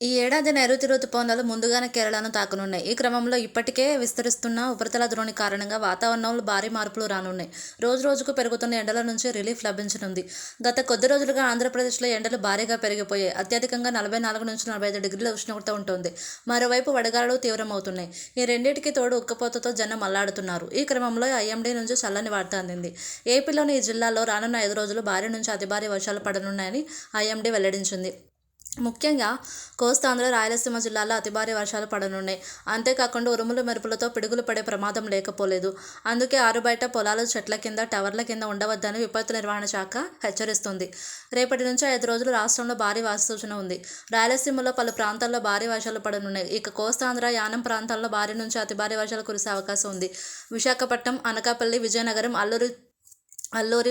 ఈ ఏడాది నైరుతి రుతుపవనాలు ముందుగానే కేరళను తాకనున్నాయి. ఈ క్రమంలో ఇప్పటికే విస్తరిస్తున్న ఉపరితల ద్రోణి కారణంగా వాతావరణంలో భారీ మార్పులు రానున్నాయి. రోజు రోజుకు పెరుగుతున్న ఎండల నుంచి రిలీఫ్ లభించనుంది. గత కొద్ది రోజులుగా ఆంధ్రప్రదేశ్లో ఎండలు భారీగా పెరిగిపోయాయి. అత్యధికంగా నలభై నాలుగు నుంచి నలభై ఐదు డిగ్రీల ఉష్ణోగ్రత ఉంటుంది. మరోవైపు వడగాలు తీవ్రమవుతున్నాయి. ఈ రెండింటికి తోడు ఉక్కపోతతో జనం అల్లాడుతున్నారు. ఈ క్రమంలో ఐఎండీ నుంచి చల్లని వార్త అందింది. ఏపీలోని ఈ జిల్లాలో రానున్న ఐదు రోజులు భారీ నుంచి అతి భారీ వర్షాలు పడనున్నాయని ఐఎండీ వెల్లడించింది. ముఖ్యంగా కోస్తాంధ్ర రాయలసీమ జిల్లాలో అతి భారీ వర్షాలు పడనున్నాయి. అంతేకాకుండా ఉరుములు మెరుపులతో పిడుగులు పడే ప్రమాదం లేకపోలేదు. అందుకే ఆరుబయట పొలాలు చెట్ల కింద టవర్ల కింద ఉండవద్దని విపత్తు నిర్వహణ శాఖ హెచ్చరిస్తుంది. రేపటి నుంచి ఐదు రోజులు రాష్ట్రంలో భారీ వాస్తూచన ఉంది. రాయలసీమలో పలు ప్రాంతాల్లో భారీ వర్షాలు పడనున్నాయి. ఇక కోస్తాంధ్ర యానం ప్రాంతాల్లో భారీ నుంచి అతి భారీ వర్షాలు కురిసే అవకాశం ఉంది. విశాఖపట్నం అనకాపల్లి విజయనగరం అల్లూరి అల్లూరి